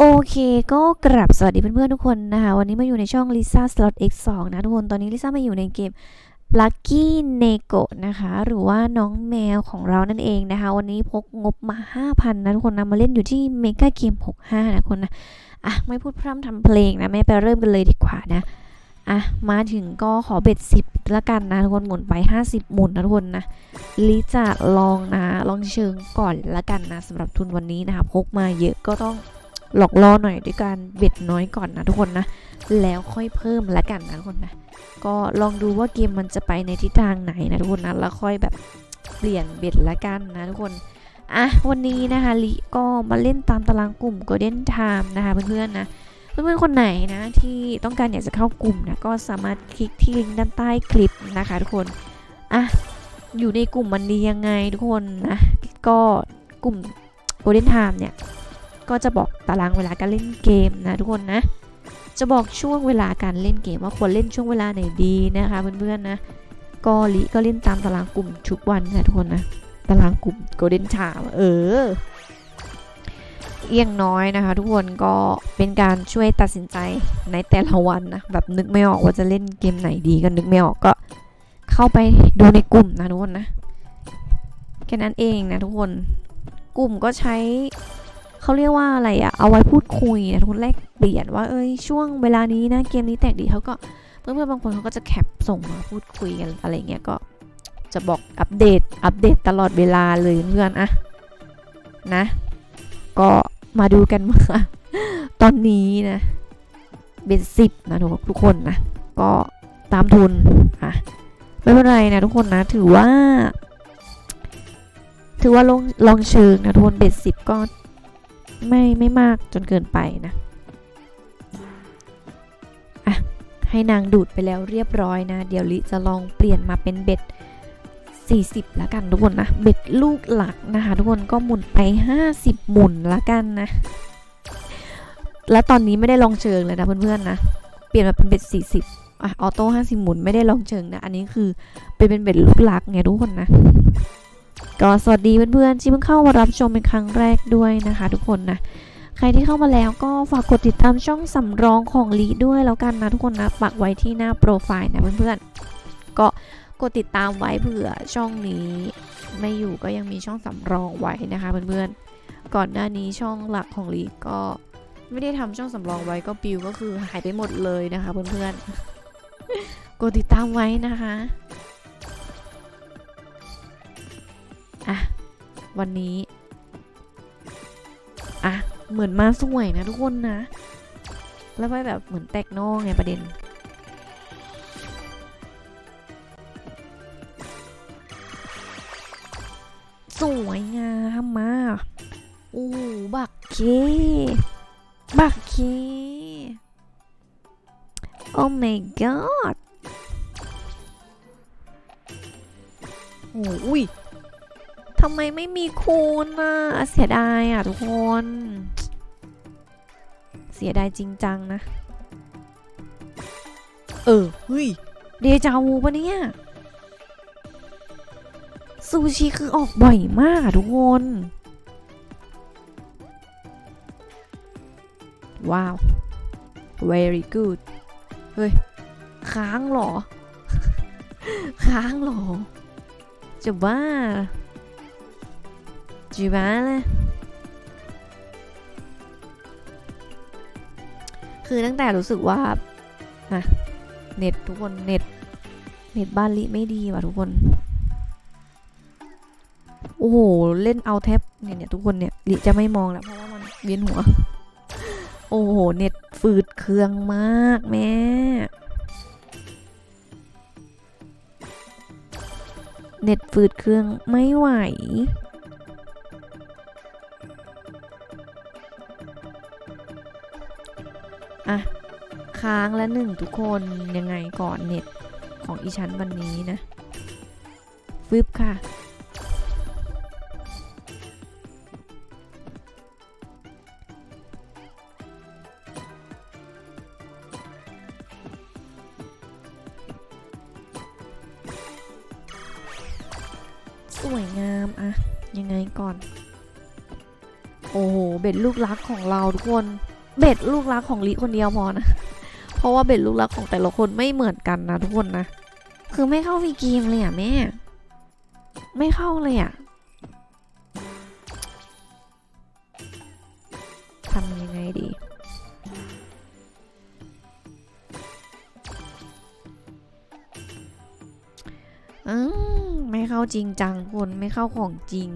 โอเคก็กลับสวัสดีเพื่อนๆทุกคนนะคะ วันนี้มาอยู่ในช่อง Lisa Slot X2 นะทุกคน ตอนนี้ลิซ่ามาอยู่ในเกม Lucky n e g o นะคะ หรือว่าน้องแมวของเรานั่นเองนะคะ วันนี้พกงบมา 5,000 นะทุกคนนะมาเล่นอยู่ที่ Mega Game 65 นะทุกคนนะ อะ ไม่พูดพร่ำทำเพลงนะไม่ไปเริ่มกันเลยดีกว่านะ อะ มาถึงก็ขอเบ็ด 10 ละกันนะทุกคนหมุนไป 50 หมุนนะทุกคนนะลิจะลองนะ ลองเชิงก่อนละกันนะสำหรับทุนวันนี้นะคะพกมาเยอะก็ต้อง หลอกล่อหน่อยด้วยการเบ็ดน้อยก่อนนะทุกคนนะ แล้วค่อยเพิ่มละกันนะทุกคนนะ ก็ลองดูว่าเกมมันจะไปในทิศทางไหนนะทุกคนนะ แล้วค่อยแบบเปลี่ยนเบ็ดละกันนะทุกคนอะวันนี้นะคะลิก็มาเล่นตามตารางกลุ่ม Golden Time นะคะเพื่อนๆนะเพื่อนๆคนไหนนะที่ต้องการอยากจะเข้ากลุ่มนะก็สามารถคลิกที่ลิงก์ด้านใต้คลิปนะคะทุกคนอะอยู่ในกลุ่มมันดียังไงทุกคนนะก็กลุ่ม Golden Time เนี่ย ก็จะบอกตารางเวลาการเล่นเกมนะทุกคนนะ จะบอกช่วงเวลาการเล่นเกมว่าควรเล่นช่วงเวลาไหนดีนะคะเพื่อนๆนะก็ลิก็เล่นตามตารางกลุ่มทุกวันนะทุกคนนะตารางกลุ่ม Golden Time เออเอียงน้อยนะคะ ทุกคนก็เป็นการช่วยตัดสินใจในแต่ละวันนะแบบนึกไม่ออกว่าจะเล่นเกมไหนดีก็นึกไม่ออกก็เข้าไปดูในกลุ่มนะทุกคนนะแค่นั้นเองนะทุกคนกลุ่มก็ใช้ เขาเรียกว่าอะไรอะเอาไว้พูดคุยนะทุกคนแลกเปลี่ยนว่าเอ้ยช่วงเวลานี้นะเกมนี้แตกดีเขาก็เพื่อนๆบางคนเขาก็จะแคปส่งมาพูดคุยกันอะไรเงี้ยก็จะบอกอัปเดตอัปเดตตลอดเวลาเลยเพื่อนอะนะ ก็มาดูกันว่าตอนนี้นะเป็นสิบนะทุกคนนะก็ตามทุนอะไม่เป็นไรนะทุกคนนะถือว่า ถือว่าลองลองเชิงนะทุกคนเบ็ดสิบก็ ไม่ไม่มากจนเกินไปนะอะให้นางดูดไปแล้วเรียบร้อยนะ เดี๋ยวลิจะลองเปลี่ยนมาเป็นเบ็ด 40แล้วกันทุกคนนะ เบ็ดลูกหลักนะคะทุกคนก็หมุนไป 50 หมุนแล้วกันนะ และตอนนี้ไม่ได้ลองเชิงเลยนะเพื่อนๆนะ เปลี่ยนมาเป็นเบ็ด 40อะออโต้50หมุนไม่ได้ลองเชิงนะ อันนี้คือเป็นเป็นเบ็ดลูกหลักไงทุกคนนะ ก็สวัสดีเพื่อนๆที่เพิ่งเข้ามารับชมเป็นครั้งแรกด้วยนะคะ ทุกคนนะใครที่เข้ามาแล้วก็ฝากกดติดตามช่องสำรองของลีด้วยแล้วกันนะทุกคนนะปักไว้ที่หน้าโปรไฟล์นะเพื่อนๆก็กดติดตามไว้เผื่อช่องนี้ ไม่อยู่ก็ยังมีช่องสำรองไว้นะคะเพื่อนๆก่อนหน้านี้ช่องหลักของลีก็ไม่ได้ทำช่องสำรองไว้ก็ปิวก็คือหายไปหมดเลยนะคะเพื่อนๆกดติดตามไว้นะคะ อะ วันนี้ อะ เหมือนมาสวยนะทุกคนนะ แล้วไปแบบเหมือนแตกนอกไงประเด็น สวยงามมากโอ้บักเค บักเค โอ้ my god โอ้ย ทำไมไม่มีคูณอะเสียดายอะทุกคน เสียดายจริงจังนะ เออเฮ้ยเดจาวูปะเนี่ยซูชิคือออกบ่อยมากอะทุกคน ว้าว very good เฮ้ย ค้างเหรอ ค้างเหรอ จะบ้า จะบ้าเลยคือตั้งแต่รู้สึกว่านะเน็ตทุกคนเน็ต เน็ตบ้านลิไม่ดีว่ะทุกคน โอ้โห เล่นเอาแทบเนี่ยเนี่ยทุกคนเนี่ยลิจะไม่มองแล้วเพราะว่ามันเวียนหัว โอ้โห เน็ตฝืดเครื่องมากแม่เน็ตฝืดเครื่องไม่ไหว อะ ค้างแล้วหนึ่งทุกคนยังไงก่อนเน็ตของอีชั้นวันนี้นะฟึบค่ะ สวยงามอะยังไงก่อน โอโอ้โห เบ็ดลูกรักของเราทุกคน เบ็ดลูกรักของลิคนเดียวพอนะ เพราะว่าเบ็ดลูกรักของแต่ละคนไม่เหมือนกันนะทุกคนนะ คือไม่เข้าวีเกมเลยอะแม่ ไม่เข้าเลยอะทำยังไงดีอืมไม่เข้าจริงจังคนไม่เข้าของจริง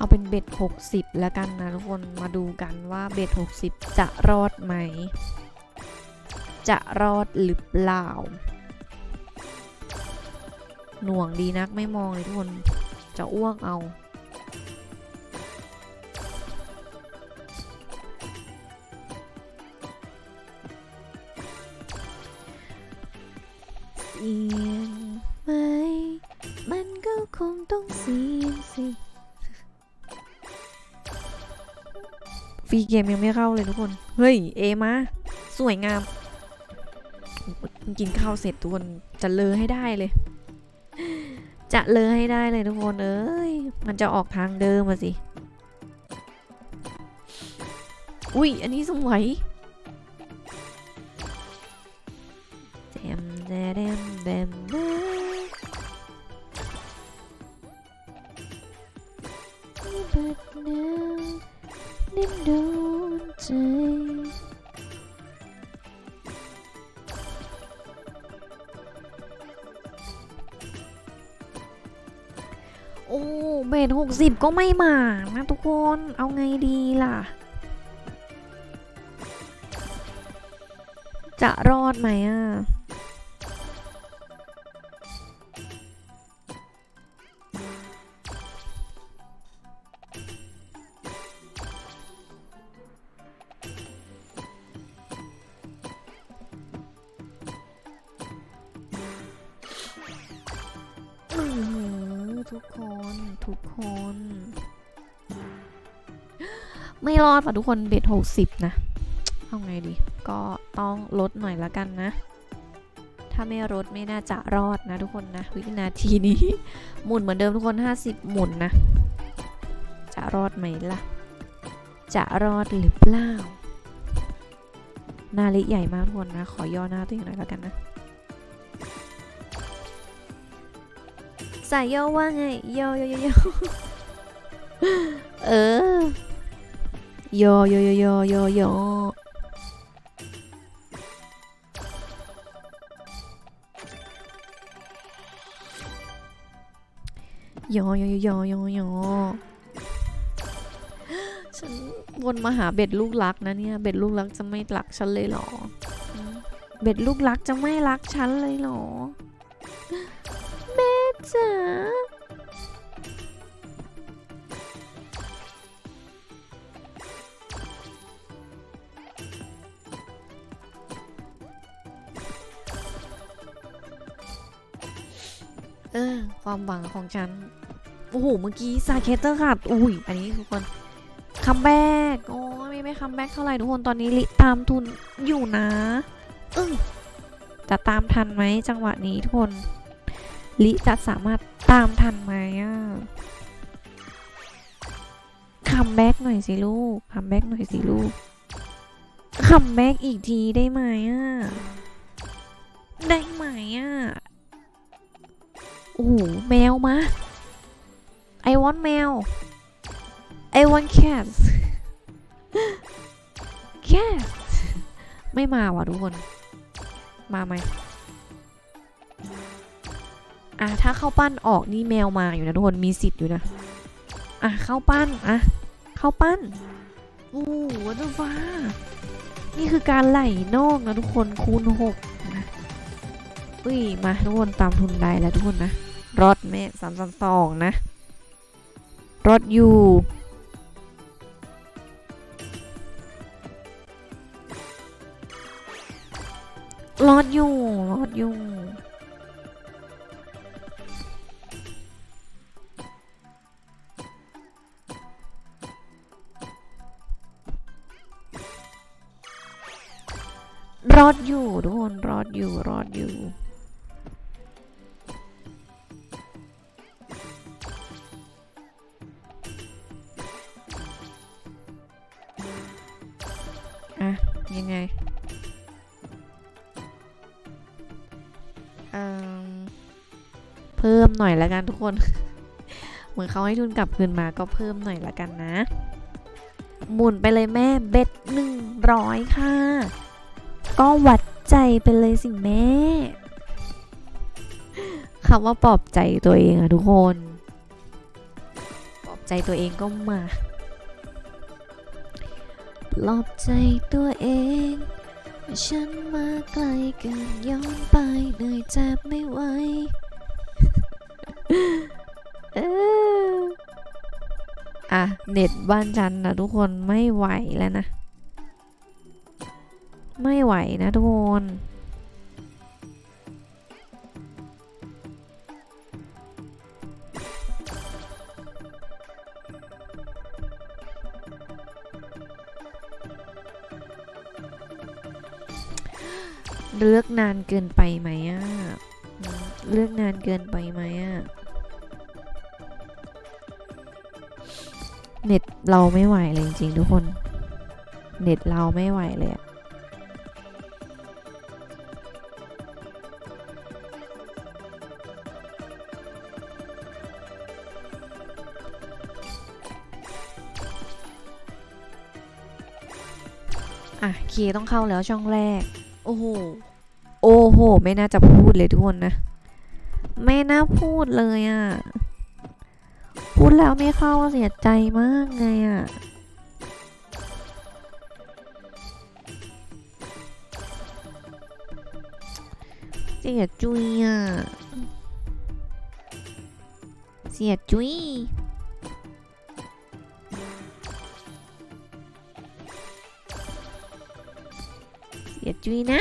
เอาเป็นเบ็ด 60 แล้วกันนะทุกคนมาดูกันว่าเบ็ด 60 จะรอดไหม จะรอดหรือเปล่า หน่วงดีนักไม่มองเลยทุกคนจะอ้วกเอาเสียงไหมมันก็คงต้องเสียงสิ ฟรีเกมยังไม่เข้าเลยทุกคน เฮ้ย เอมา สวยงามกินข้าวเสร็จทุกคนจะเลอให้ได้เลย จะเลอให้ได้เลยทุกคนเอ้ย มันจะออกทางเดิมมาสิ อุ้ย อันนี้สวยแดมแดมแดมแดม ใจโอ้เบทหกสิบก็ไม่มานะทุกคน เอาไงดีล่ะ จะรอดไหมอะ ทุกคนทุกคน ไม่รอดค่ะทุกคนเบ็ดหกสิบนะเอาไงดี ก็ต้องลดหน่อยละกันนะ ถ้าไม่ลดไม่น่าจะรอดนะทุกคนนะวินาทีนี้ หมุนเหมือนเดิมทุกคน 50 หมุนนะ จะรอดไหมล่ะ จะรอดหรือเปล่านาลิใหญ่มากทุกคนนะ ขอย่อหน้าตัวเองหน่อยละกันนะ สายย่อว่าไงย่อย่อย่อย่อเออย่อย่อย่อย่อย่อย่ออย่อย่อย่อย่อย่อฉันวนมาหาเบ็ดลูกรักนะเนี่ย เบ็ดลูกรักจะไม่รักฉันเลยเหรอ เบ็ดลูกรักจะไม่รักฉันเลยเหรอ จ๋าเออ ความหวังของฉัน โอ้โห เมื่อกี้ซาเคเตอร์ขาดอุ้ย อันนี้ทุกคน คัมแบ็กโอ้ยไม่ไม่คัมแบ็กเท่าไหร่ทุกคน ตอนนี้ลิตามทุนอยู่นะ อึ้งจะตามทันไหมจังหวะนี้ทุกคน ลิจะสามารถตามทันไหมอะคัมแบ็กหน่อยสิลูกคัมแบ็กหน่อยสิลูกคัมแบ็กอีกทีได้ไหมอะ ได้ไหมอะ โอ้โหแมวมา I want แมว I want cat cat ไม่มาว่ะทุกคน มาไหม อะถ้าเข้าปั้นออกนี่แมวมาอยู่นะทุกคนมีสิทธิ์อยู่นะอะเข้าปั้นอะเข้าปั้นโอ้วัตฟ้านี่คือการไหลนอกนะทุกคนคูณหกนะอุ้ยมาทุกคนตามทุนได้แล้วทุกคนนะรอดแม่สามสามสองนะรอดอยู่รอดอยู่รอดอยู่ ทุกคนรอดอยู่รอดอยู่ อะ ยังไงเอิ่มเพิ่มหน่อยล้วกันทุกคน เหมือนเขาให้ทุนกลับคืนมาก็เพิ่มหน่อยละกันนะ หมุนไปเลยแม่เบ็ดหนึ่งร้อยค่ะ ก็วัด ใจไปเลยสิแม่คำว่าปลอบใจตัวเองอะทุกคน ปลอบใจตัวเองก็มา ปลอบใจตัวเอง ฉันมาไกลเกินย้อนไปเหนื่อยแจ็บไม่ไหวอะ เน็ตบ้านฉันนะทุกคนไม่ไหวแล้วนะ ไม่ไหวนะทุกคนเลือกนานเกินไปไหมอะ เลือกนานเกินไปไหมอะ เน็ตเราไม่ไหวเลยจริงๆทุกคน เน็ตเราไม่ไหวเลยอะ อะเคต้องเข้าแล้วช่องแรก โอ้โห โอ้โห ไม่น่าจะพูดเลยทุกคนนะ ไม่น่าพูดเลยอะ่ะ พูดแล้วไม่เข้าเสียใจมากไงอะ่ะเสียจุยอะ เสียจุย เสียจุยนะ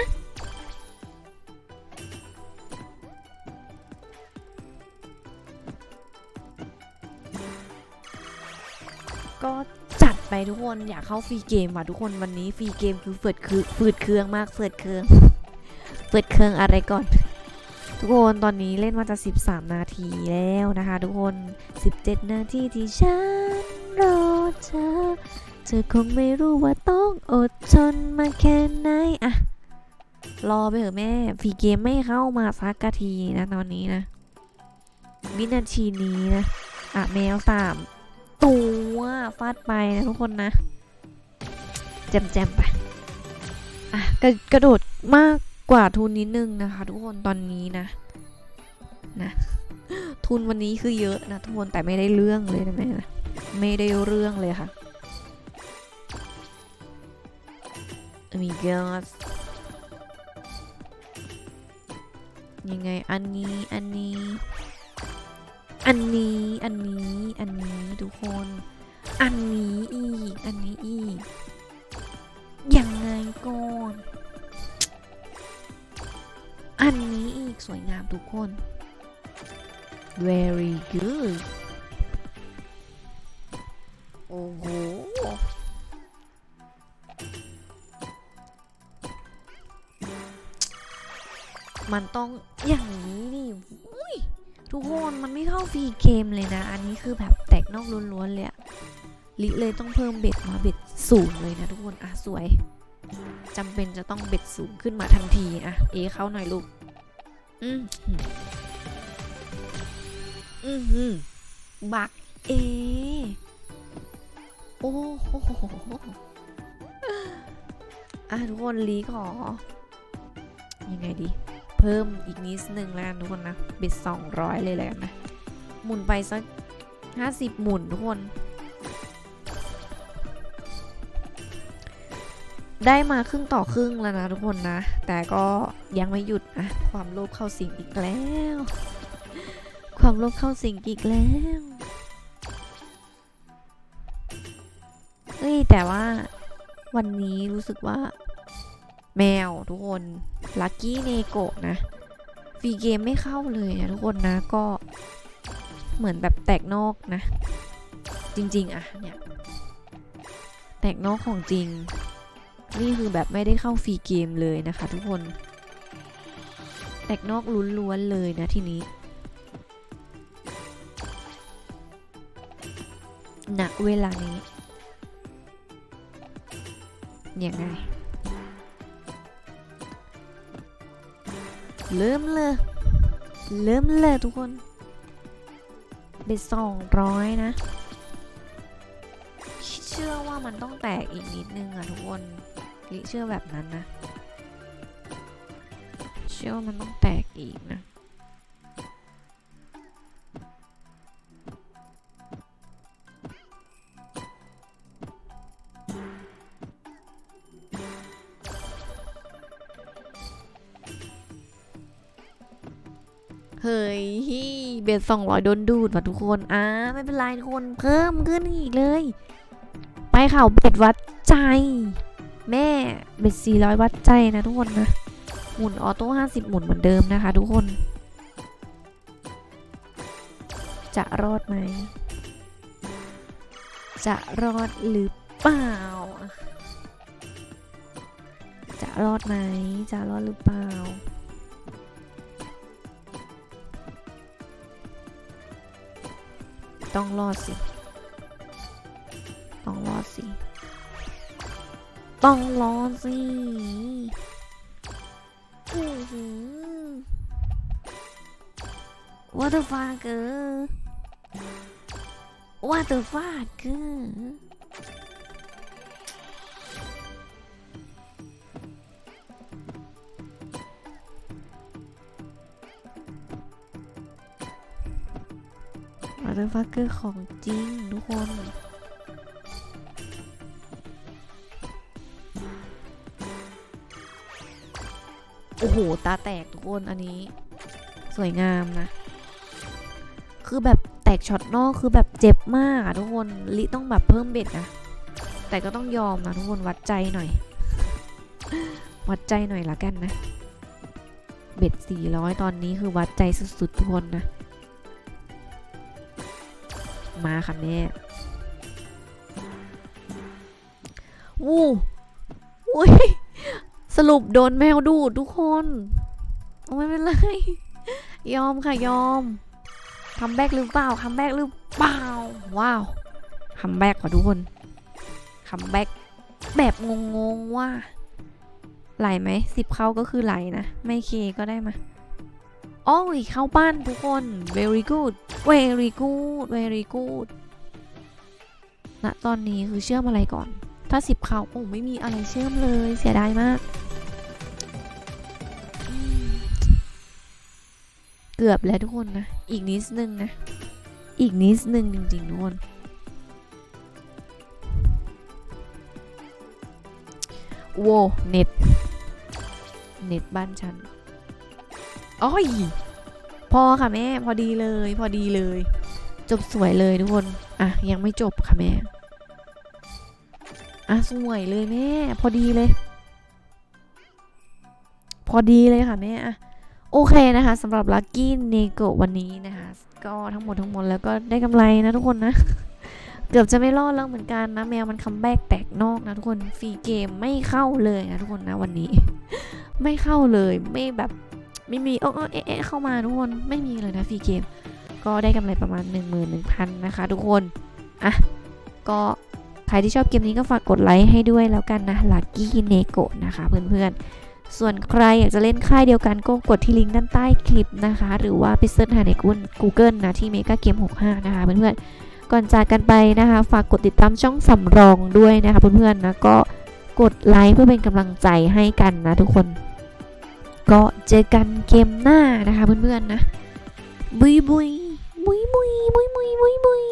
ก็จัดไปทุกคนอยากเข้าฟรีเกมว่ะทุกคนวันนี้ฟรีเกมคือเฟิดคือฟืดเครื่องมากเฟิดเครื่องเฟิดเครื่องอะไรก่อน ทุกคนตอนนี้เล่นมาจะ 13 นาทีแล้วนะคะ ทุกคน 17 นาทีที่ฉันรอเธอ ธอคงไม่รู้ว่าต้องอดทนมาแค่ไหนอะรอไปเถอะแม่ฟีเกมไม่เข้ามาสักกะทีนะตอนนี้นะ วินาทีนี้นะ อะแมวสามตัวฟาดไปนะทุกคนนะแจมแจมๆไป อะกระกระโดดมากกว่าทุนนิดนึงนะคะ ทุกคนตอนนี้นะ นะ ทุนวันนี้คือเยอะนะทุกคนแต่ไม่ได้เรื่องเลยนะแม่นะไม่ได้เรื่องเลยค่ะ มีเกสยังไงอันนี้อันนี้ อันนี้อันนี้อันนี้ทุกคน อันนี้อีก อันนี้อีกยังไงก่อนอันนี้อีกสวยงามทุกคน very good มันต้องอย่างนี้นี่อุ้ยทุกคนมันไม่เท่าฟรีเกมเลยนะ อันนี้คือแบบแตกนอกล้วนๆเลยอะลิเลยต้องเพิ่มเบ็ดมาเบ็ดสูงเลยนะทุกคนอะสวยจำเป็นจะต้องเบ็ดสูงขึ้นมาทันทีอะเอเข้าหน่อยลูกอืมอืมอืมบักเอ โอ้โหอะทุกคนลีขอยังไงดี เพิ่มอีกนิดนึงแล้วกันทุกคนนะเบ็ดสองร้อยเลยแล้วกันนะ หมุนไปสักห้าสิบหมุนทุกคน ได้มาครึ่งต่อครึ่งแล้วนะทุกคนนะ แต่ก็ยังไม่หยุดนะ ความโลภเข้าสิงอีกแล้ว ความโลภเข้าสิงอีกแล้วเฮ้ยแต่ว่าวันนี้รู้สึกว่า แมวทุกคน ลัคกี้เนโกะนะฟรีเกมไม่เข้าเลยนะทุกคนนะก็เหมือนแบบแตกนอกนะ จริง ๆอะเนี่ย แตกนอกของจริง นี่คือแบบไม่ได้เข้าฟรีเกมเลยนะคะ ทุกคน แตกนอกล้วนๆเลยนะทีนี้ณเวลานี้ยังไง เริ่มเลยเริ่มเลยทุกคนเบ็ดสองร้อยนะ เชื่อว่ามันต้องแตกอีกนิดนึงอะทุกคนลิเชื่อแบบนั้นนะ เชื่อว่ามันต้องแตกอีกนะ เฮ้ยเบสสองร้อยโดนดูดว่ะทุกคนอ่าไม่เป็นไรทุกคนเพิ่มขึ้นอีกเลย ไปข่าวเบ็ดวัดใจ แม่เบ็ดสี่ร้อยวัดใจนะทุกคนนะหมุนออโต้ห้าสิบหมุนเหมือนเดิมนะคะ ทุกคน จะรอดไหมจะรอดหรือเปล่า จะรอดไหมจะรอดหรือเปล่า ต้องรอดสิ ต้องรอดสิ ต้องรอดสิอือหือ What the fuck What the fuck เตอร์ฟักเกอร์ของจริงทุกคนโอ้โห ตาแตกทุกคน อันนี้ สวยงามนะ คือแบบแตกช็อตนอกคือแบบเจ็บมากอะทุกคน ลิต้องแบบเพิ่มเบ็ดนะ แต่ก็ต้องยอมนะทุกคนวัดใจหน่อย วัดใจหน่อยละกันนะ เบ็ด400 ตอนนี้คือวัดใจสุดๆทุกคนนะ มาค่ะแม่วู้อุ้ยสรุปโดนแมวดูดทุกคนโอ้ไม่เป็นไร ยอมค่ะยอมคัมแบ็กหรือเปล่าคัมแบ็กหรือเปล่า ว้าวคัมแบ็กค่ะทุกคนคัมแบ็กแบบงงๆว่า ไหลไหมสิบเข้าก็คือไหลนะ ไม่เคก็ได้มา โอ้ยเข้าบ้านทุกคน very good very good very good ณตอนนี้คือเชื่อมอะไรก่อน ถ้าสิบเข้าโอ้ไม่มีอะไรเชื่อมเลยเสียดายมาก เกือบแล้วทุกคนนะ อีกนิดนึงนะ อีกนิดนึงจริงๆทุกคนโว้เน็ต เน็ตบ้านฉัน อ้อย พอค่ะแม่ พอดีเลย พอดีเลย จบสวยเลยทุกคน อะ ยังไม่จบค่ะแม่ อะ สวยเลยแม่ พอดีเลย พอดีเลยค่ะแม่อะโอเคนะคะสำหรับ Lucky n e g o วันนี้นะคะ ก็ทั้งหมดทั้งมวลแล้วก็ได้กำไรนะทุกคนนะ เกือบจะไม่รอดแล้วเหมือนกันนะ แมวมันคัมแบ็กแตกนอกนะทุกคนฟรีเกมไม่เข้าเลยนะทุกคนนะวันนี้ ไม่เข้าเลยไม่แบบ ไม่มีเออเออเอะเข้ามาทุกคนไม่มีเลยนะฟรีเกม ก็ได้กำไรประมาณ 1 1 0 0 0 นะคะทุกคน อะ ก็ใครที่ชอบเกมนี้ก็ฝากกดไลค์ให้ด้วยแล้วกันนะ Lucky n e g o นะคะเพื่อนๆ ส่วนใครอยากจะเล่นค่ายเดียวกันก็กดที่ลิงก์ด้านใต้คลิปนะคะ หรือว่าไปเสิร์ชหาใน Google นะที่ Mega Game 65 นะคะเพื่อนๆ ก่อนจากกันไปนะคะ ฝากกดติดตามช่องสำรองด้วยนะคะเพื่อนๆนะก็กดไลค์เพื่อเป็นกำลังใจให้กันนะทุกคน ก็เจอกันเกมหน้านะคะเพื่อนๆนะบุยบุยบุยบุยบุยบุยบุยบุย